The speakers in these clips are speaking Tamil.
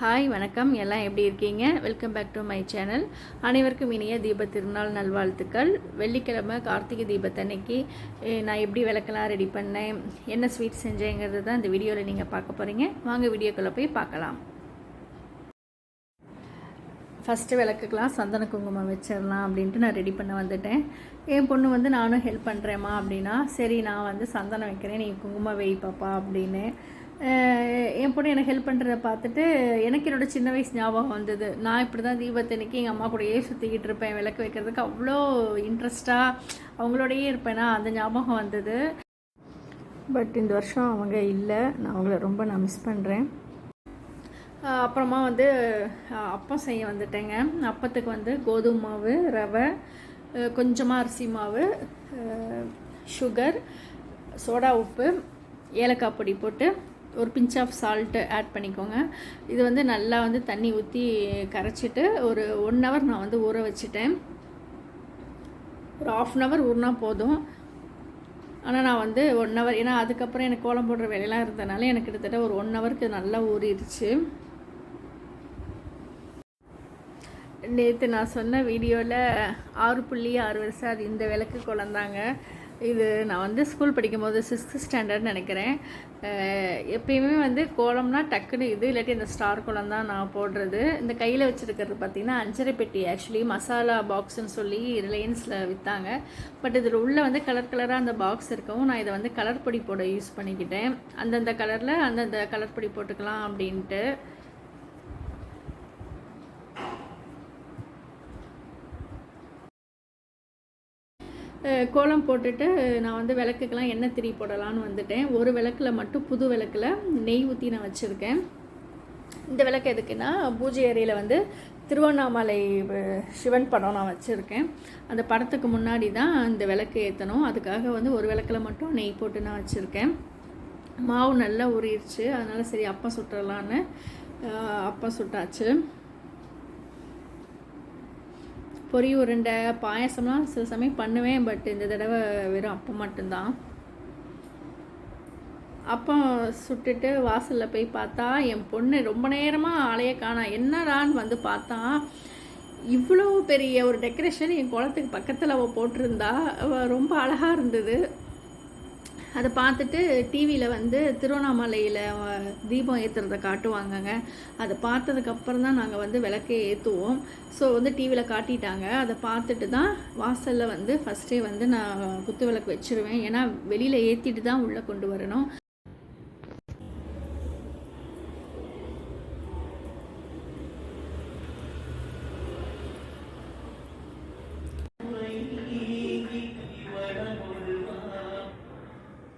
ஹாய் வணக்கம். எல்லாம் எப்படி இருக்கீங்க? Welcome back to my channel அனைவருக்கும் இனிய தீப திருநாள் நல்வாழ்த்துக்கள். வெள்ளிக்கிழமை கார்த்திகை தீபத்தன்னைக்கு நான் எப்படி விளக்கெல்லாம் ரெடி பண்ணேன் என்ன ஸ்வீட் செஞ்சேங்கிறது தான் இந்த வீடியோவில் நீங்கள் பார்க்க போகிறீங்க வாங்க வீடியோக்குள்ளே போய் பார்க்கலாம். ஃபஸ்ட்டு விளக்குக்கெலாம் சந்தன குங்குமம் வச்சிடலாம் அப்படின்ட்டு நான் ரெடி பண்ண வந்துட்டேன். என் பொண்ணு வந்து நானும் ஹெல்ப் பண்ணுறேம்மா அப்படின்னா சரி நான் வந்து சந்தனம் வைக்கிறேன் நீ குங்குமம் வை பாப்பா அப்படின்னு என் பொண்ணு எனக்கு ஹெல்ப் பண்ணுறத பார்த்துட்டு எனக்கு என்னோட சின்ன வயசு ஞாபகம் வந்தது. நான் இப்படி தான் தீபத்தன்னைக்கு எங்கள் அம்மா கூடயே சுற்றிக்கிட்டு இருப்பேன் விளக்கு வைக்கிறதுக்கு. அவ்வளோ இன்ட்ரெஸ்ட்டாக அவங்களோடயே இருப்பேனா. அந்த ஞாபகம் வந்தது. பட் இந்த வருஷம் அவங்க இல்லை. நான் அவங்கள ரொம்ப நான் மிஸ் பண்ணுறேன் அப்புறமா வந்து அப்பம் செய்ய வந்துட்டேங்க. அப்பத்துக்கு வந்து கோதுமை மாவு ரவை கொஞ்சமாக அரிசி மாவு சுகர் சோடா உப்பு ஏலக்காய் பொடி போட்டு ஒரு பிஞ்ச் ஆஃப் சால்ட்டு ஆட் பண்ணிக்கோங்க. இது வந்து நல்லா வந்து தண்ணி ஊற்றி கரைச்சிட்டு ஒரு ஒன் ஹவர் நான் வந்து ஊற வச்சுட்டேன். ஒரு ஆஃப் அன் ஹவர் ஊறினா போதும். ஆனால் நான் வந்து ஒன் ஹவர் ஏன்னா அதுக்கப்புறம் எனக்கு கோலம் போடுற வேலையெல்லாம் இருந்தனால எனக்கு கிட்டத்தட்ட ஒரு ஒன் ஹவருக்கு நல்லா ஊறிடுச்சு. நேற்று நான் சொன்ன வீடியோவில் ஆறு புள்ளி ஆறு வருஷம் அது இந்த விளக்கு குழந்தாங்க இது நான் வந்து ஸ்கூல் படிக்கும்போது சிக்ஸ்த்து ஸ்டாண்டர்ட் நினைக்கிறேன். எப்பயுமே வந்து கோலம்னா டக்குன்னு இது இல்லாட்டி இந்த ஸ்டார் கோலம் தான் நான் போடுறது. இந்த கையில் வச்சுருக்கிறது பார்த்திங்கன்னா அஞ்சரை பெட்டி. ஆக்சுவலி மசாலா பாக்ஸ்னு சொல்லி ரிலையன்ஸில் விற்றாங்க பட் இதில் உள்ளே வந்து கலர் கலராக அந்த பாக்ஸ் இருக்கவும் நான் இதை வந்து கலர் பொடி போட யூஸ் பண்ணிக்கிட்டேன். அந்தந்த கலரில் அந்தந்த கலர் பொடி போட்டுக்கலாம் அப்படின்ட்டு. கோலம் போட்டுட்டு நான் வந்து விளக்குக்கெலாம் எண்ணெய் திரி போடலான்னு வந்துட்டேன். ஒரு விளக்கில் மட்டும் புது விளக்கில் நெய் ஊற்றி நான் வச்சுருக்கேன். இந்த விளக்கு எதுக்குன்னா பூஜை அறையில் வந்து திருவண்ணாமலை சிவன் படம் நான் வச்சுருக்கேன். அந்த படத்துக்கு முன்னாடி தான் இந்த விளக்கு ஏற்றணும் அதுக்காக வந்து ஒரு விளக்கில் மட்டும் நெய் போட்டு நான் வச்சுருக்கேன். மாவு நல்லா உரிடுச்சு அதனால் சரி அப்பம் சுட்டுறலான்னு அப்பா அப்பம் சுட்டாச்சு. பொறி உருண்டை பாயசம்லாம் சில சமயம் பண்ணுவேன் பட் இந்த தடவை வெறும் அப்போ மட்டும்தான். அப்போ சுட்டுட்டு வாசலில் போய் பார்த்தா என் பொண்ணு ரொம்ப நேரமாக ஆளையே காணா. என்னடான்னு வந்து பார்த்தா இவ்வளோ பெரிய ஒரு டெக்கரேஷன் என் குளத்துக்கு பக்கத்தில் அவள் போட்டிருந்தா அவள் ரொம்ப அழகாக இருந்தது. அதை பார்த்துட்டு டிவியில் வந்து திருவண்ணாமலையில் தீபம் ஏற்றுறத காட்டுவாங்கங்க. அதை பார்த்ததுக்கப்புறம் தான் நாங்கள் வந்து விளக்கே ஏற்றுவோம் ஸோ வந்து டிவியில் காட்டிட்டாங்க. அதை பார்த்துட்டு தான் வாசலில் வந்து ஃபஸ்ட்டே வந்து நான் குத்து விளக்கு வச்சுருவேன். ஏன்னா வெளியில் ஏற்றிட்டு தான் உள்ளே கொண்டு வரணும்.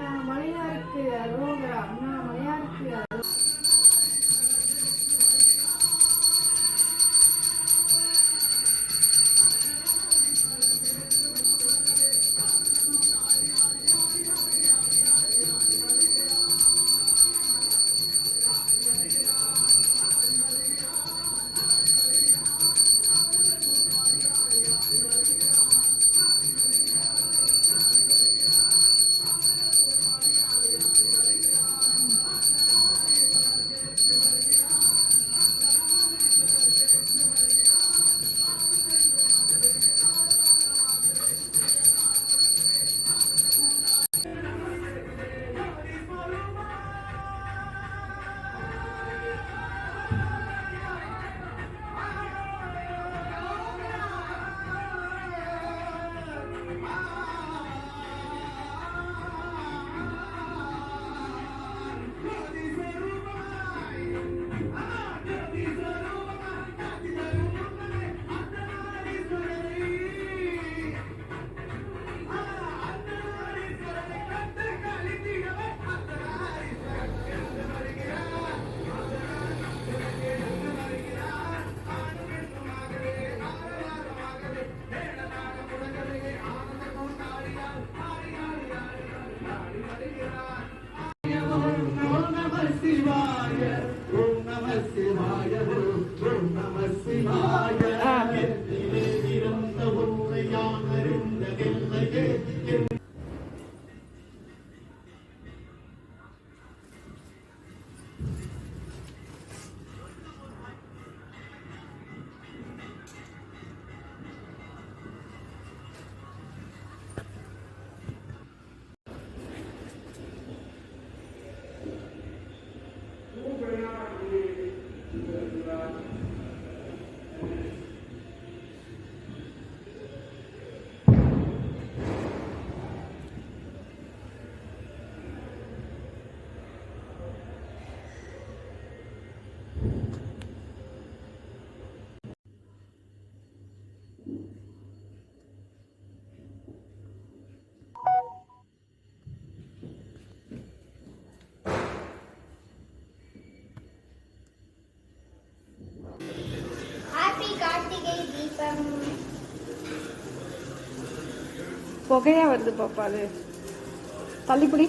அண்ணா மலையாருக்கு அரோகரா அண்ணா மலையாருக்கு அரோ- புகையா வருது பாப்பா அது தள்ளிப்படி.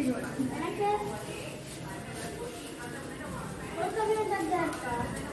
Thank you.